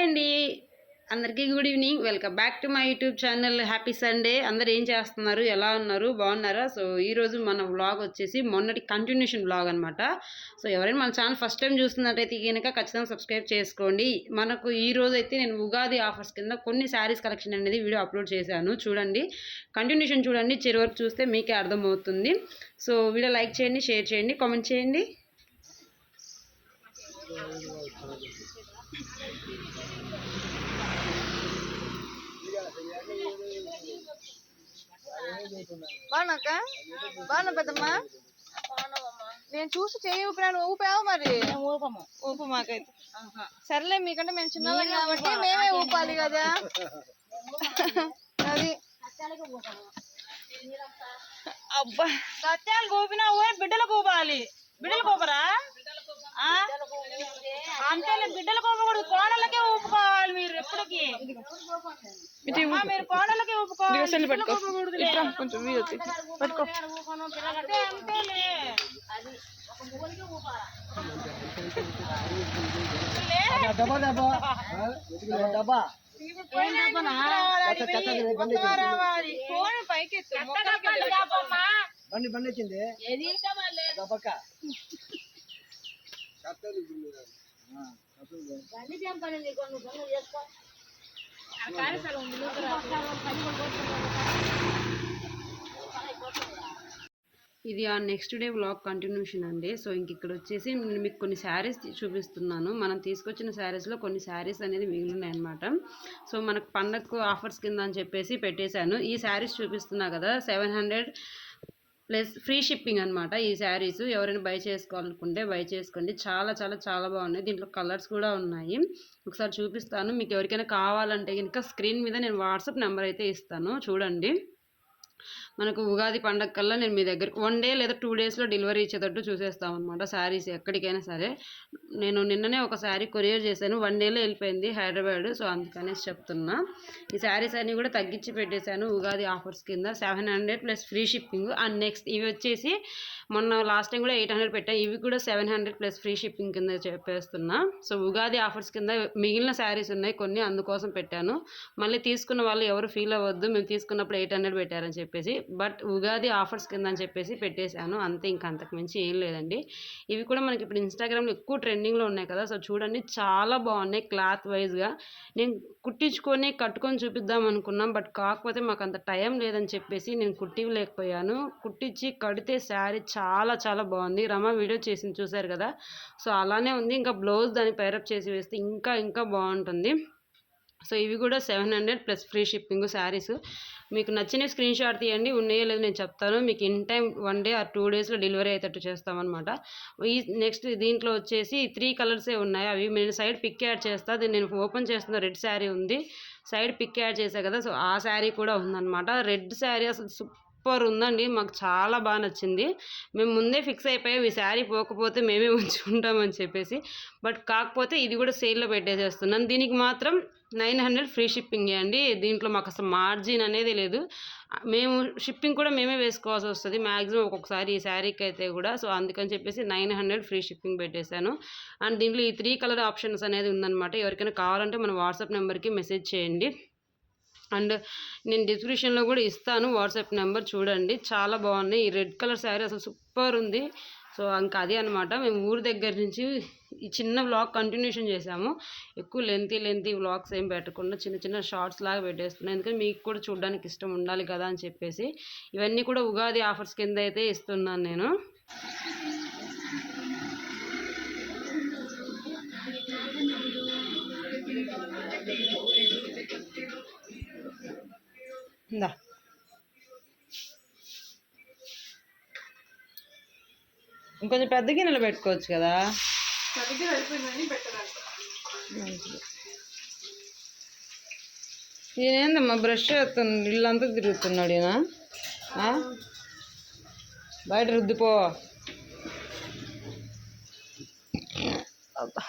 Hi అండి. అందరికీ good evening. Welcome back to my YouTube channel happy Sunday. అందరు ఏం చేస్తున్నారు? ఎలా ఉన్నారు? బాగున్నారా? సో ఈరోజు మన వ్లాగ్ వచ్చేసి మొన్నటి కంటిన్యూషన్ వ్లాగ్ అనమాట సో ఎవరైనా మన ఛానల్ ఫస్ట్ టైం చూస్తున్నట్టయితే కనుక ఖచ్చితంగా సబ్స్క్రైబ్ చేసుకోండి. మనకు ఈ రోజు అయితే నేను ఉగాది ఆఫర్స్ కింద కొన్ని శారీస్ కలెక్షన్ అనేది వీడియో అప్లోడ్ చేశాను. చూడండి. కంటిన్యూషన్ చూడండి. చివరి వరకు చూస్తే మీకే అర్థమవుతుంది. సో వీడియో లైక్ చేయండి షేర్ చేయండి కామెంట్ చేయండి. బాగున్నాక బాగున్నా పెద్దమ్మా? నేను చూసి చెయ్యి ఊపినాను ఊపావు మరి? ఊపము. ఊపు మాకైతే సర్లే మీకంటే మేము చిన్నవాళ్ళం కాబట్టి మేమే ఊపాలి కదా. అది. అబ్బా. సత్యాలు కూపినావు బిడ్డలు కూపాలి బిడ్డలు కూపరా ఆ? అంతేలే బిడ్డలు కూపకూడదు కోడలకే ఊపుకోవాలి మీరు ఎప్పటికి. మీరు కోడలకే ఊపుకోవాలి. కొంచెం పట్టుకో. అంతే అంతేలే. పైకి ఎత్తు. బండి బండి వచ్చింది ఇది ఆ నెక్స్ట్ డే వ్లాగ్ కంటిన్యూషన్ అండి. సో ఇంక ఇక్కడ వచ్చేసి నేను మీకు కొన్ని శారీస్ చూపిస్తున్నాను. మనం తీసుకొచ్చిన శారీస్లో కొన్ని శారీస్ అనేది మిగిలినాయి అనమాట సో మనకు పండగకు ఆఫర్స్ కింద అని చెప్పేసి పెట్టేశాను. ఈ శారీస్ చూపిస్తున్నా కదా seven hundred plus free shipping అనమాట ఈ శారీస్. ఎవరైనా బై చేసుకోవాలనుకుంటే బై చేసుకోండి. చాలా చాలా చాలా బాగున్నాయి. దీంట్లో కలర్స్ కూడా ఉన్నాయి. ఒకసారి చూపిస్తాను. మీకు ఎవరికైనా కావాలంటే కనుక స్క్రీన్ మీద నేను వాట్సాప్ నెంబర్ అయితే ఇస్తాను. చూడండి. మనకు ఉగాది పండగ కల్లా నేను మీ దగ్గర వన్ డే లేదా టూ డేస్లో డెలివరీ ఇచ్చేటట్టు చూసేస్తాం అనమాట శారీస్ ఎక్కడికైనా సరే. నేను నిన్ననే ఒక శారీ కొరియర్ చేశాను. వన్ డేలో వెళ్ళిపోయింది హైదరాబాద్. సో అందుకనేసి చెప్తున్నా. ఈ శారీస్ అన్నీ కూడా తగ్గించి పెట్టేశాను ఉగాది ఆఫర్స్ కింద. Seven hundred plus free shipping and next ఇవి వచ్చేసి మొన్న లాస్ట్ టైం కూడా ఎయిట్ హండ్రెడ్ పెట్టా. ఇవి కూడా seven hundred plus free shipping కింద చెప్పేస్తున్నా. సో ఉగాది ఆఫర్స్ కింద మిగిలిన శారీస్ ఉన్నాయి. కొన్ని అందుకోసం పెట్టాను. మళ్ళీ తీసుకున్న వాళ్ళు ఎవరు ఫీల్ అవ్వద్దు. మేము తీసుకున్నప్పుడు ఎయిట్ హండ్రెడ్ పెట్టారని చెప్పేసి. బట్ ఉగాది ఆఫర్స్ కింద అని చెప్పేసి పెట్టేశాను. అంతే ఇంకా అంతకు మించి ఏం లేదండి. ఇవి కూడా మనకి ఇప్పుడు ఇన్స్టాగ్రామ్లో ఎక్కువ ట్రెండింగ్లో ఉన్నాయి కదా సో చూడండి చాలా బాగున్నాయి క్లాత్ వైజ్గా. నేను కుట్టించుకొని కట్టుకొని చూపిద్దాం అనుకున్నాం బట్ కాకపోతే మాకు అంత టైం లేదని చెప్పేసి నేను కుట్టివ్వలేకపోయాను. కుట్టించి కడితే శారీ చాలా చాలా బాగుంది. రమ వీడియో చేసింది చూశారు కదా సో అలానే ఉంది. ఇంకా బ్లౌజ్ దాన్ని పైరప్ చేసి వేస్తే ఇంకా ఇంకా బాగుంటుంది. సో ఇవి కూడా seven hundred plus free shipping saris. మీకు నచ్చిన స్క్రీన్ షాట్ తీయండి. ఉన్నాయో లేదో నేను చెప్తాను. మీకు in time one day or two డేస్లో డెలివరీ అయ్యేటట్టు చేస్తామన్నమాట. ఈ నెక్స్ట్ దీంట్లో వచ్చేసి త్రీ కలర్సే ఉన్నాయి. అవి నేను సైడ్ పిక్ యాడ్ చేస్తా. అది నేను ఓపెన్ చేస్తున్న రెడ్ శారీ ఉంది. సైడ్ పిక్ యాడ్ చేసా కదా సో ఆ శారీ కూడా ఉందన్నమాట. రెడ్ శారీ అసలు సూపర్ ఉందండి. మాకు చాలా బాగా నచ్చింది. మేము ముందే ఫిక్స్ అయిపోయాం ఈ శారీ పోకపోతే మేమే ఉంచుకుంటామని చెప్పేసి. బట్ కాకపోతే ఇది కూడా సేల్లో పెట్టేసేస్తున్నాను. దీనికి మాత్రం నైన్ హండ్రెడ్ ఫ్రీ షిప్పింగ్ అండి. దీంట్లో మాకు అసలు మార్జిన్ అనేది లేదు. మేము షిప్పింగ్ కూడా మేమే వేసుకోవాల్సి వస్తుంది. మ్యాక్సిమం ఒక్కొక్కసారి ఈ శారీకి అయితే కూడా. సో అందుకని చెప్పేసి నైన్ హండ్రెడ్ ఫ్రీ షిప్పింగ్ పెట్టేశాను. అండ్ దీంట్లో ఈ త్రీ కలర్ ఆప్షన్స్ అనేది ఉందన్నమాట. ఎవరికైనా కావాలంటే మన వాట్సాప్ నెంబర్కి మెసేజ్ చేయండి. అండ్ నేను డిస్క్రిప్షన్లో కూడా ఇస్తాను వాట్సాప్ నెంబర్ చూడండి. చాలా బాగున్నాయి. ఈ రెడ్ కలర్ శారీ అసలు సూపర్ ఉంది. సో ఇంకా అదే అనమాట మేము ఊరి దగ్గర నుంచి ఈ చిన్న వ్లాగ్ కంటిన్యూషన్ చేసాము. ఎక్కువ లెంతీ లెంతీ వ్లాగ్స్ ఏం పెట్టకుండా చిన్న చిన్న షార్ట్స్ లాగా పెట్టేస్తున్నాను ఎందుకంటే మీకు కూడా చూడడానికి ఇష్టం ఉండాలి కదా అని చెప్పేసి. ఇవన్నీ కూడా ఉగాది ఆఫర్స్ కింద అయితే ఇస్తున్నాను నేను. ఇంకొంచెం పెద్ద గిన్నెలు పెట్టుకోవచ్చు కదా ఈయనేందమ్మా బ్రష్ చేస్తుంది ఇల్లంతా తిరుగుతున్నాడు ఈయన ఆ? బయట రుద్దుపో అబ్బా.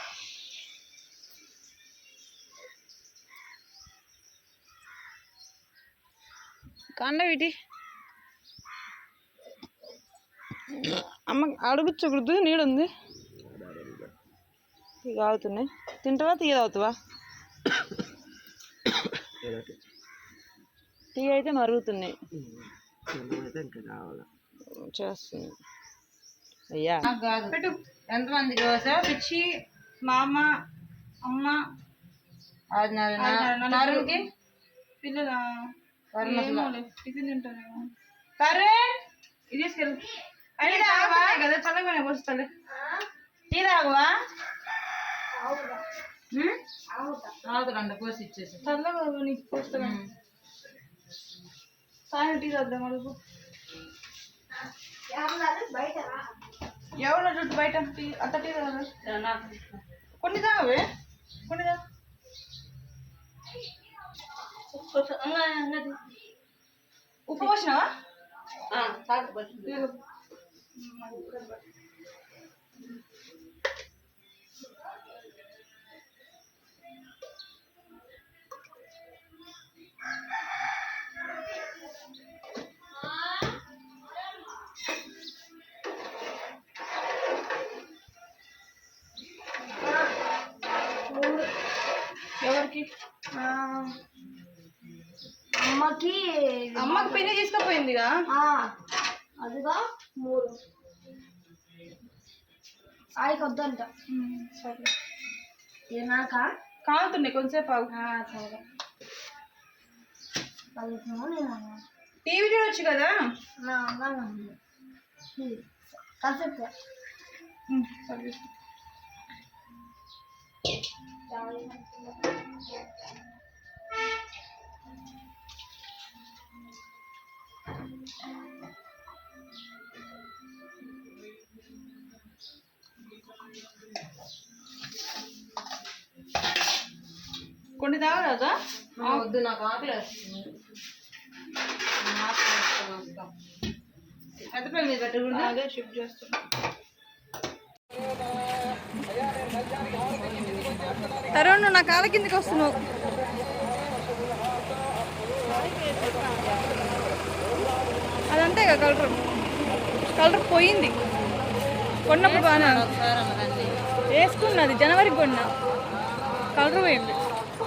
కండ వీటి అమ్మ అడుగుచ్చకూడదు నీడుంది ఇక ఆగుతున్నాయి తింటావా తీయ తాగుతావా? టీ అయితే మరుగుతున్నాయి. అయితే ఇంకా కావాలి చేస్తుంది అయ్యా ఎంతమంది దోశ? పిచ్చి మా అమ్మ. అమ్మ తరుణ్కి? పిల్లల? తరుణ్! ఇది తీసుకెళ్ళు. టీ తాగవా కదా చల్లగానే పోస్తాలే టీ తాగవా? ఆగురండి కోసి ఇచ్చేసి. చల్లగా నీకు పోస్తాను సాయం టీ తాగుదాం అడుగు ఎవరు చుట్టూ బయట టీ అంత టీ తాగదా కొన్ని తాగవే. కొన్ని తాగు. ఉప్పు పోసినావా? ఇదిగో. ఎవరికి? అమ్మకి అమ్మకి పెళ్ళి తీసుకుపోయిందిగా ఆ, అదిగా. మూడు. సాయికి వద్దంట సరే. ఏనాక? కాలుతుండే కొంచెంసేపు సరే. టీవీ చూడొచ్చు కదా? నా అన్నాను కాసేపు. కొన్ని తాగదా వద్దు నాకు ఆకలి. పెద్ద పై మీద పెట్టకూడదు అదే షిఫ్ట్ చేస్తున్నా. తరుణ్ నా కాళ్ళ కిందకి వస్తున్నావు. అదంతే కదా కలర్. కలర్ పోయింది. కొన్నప్పుడు బాగా వేసుకున్నది జనవరికి కొన్నా. కలర్ పోయింది.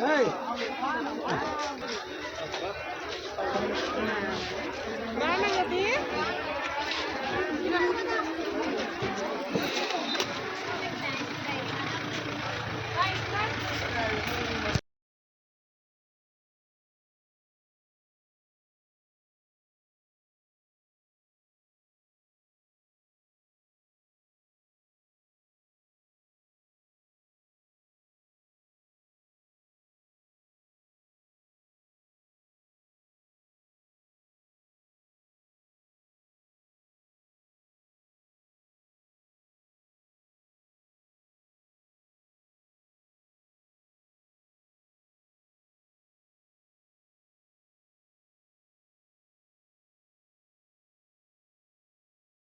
哎。哎。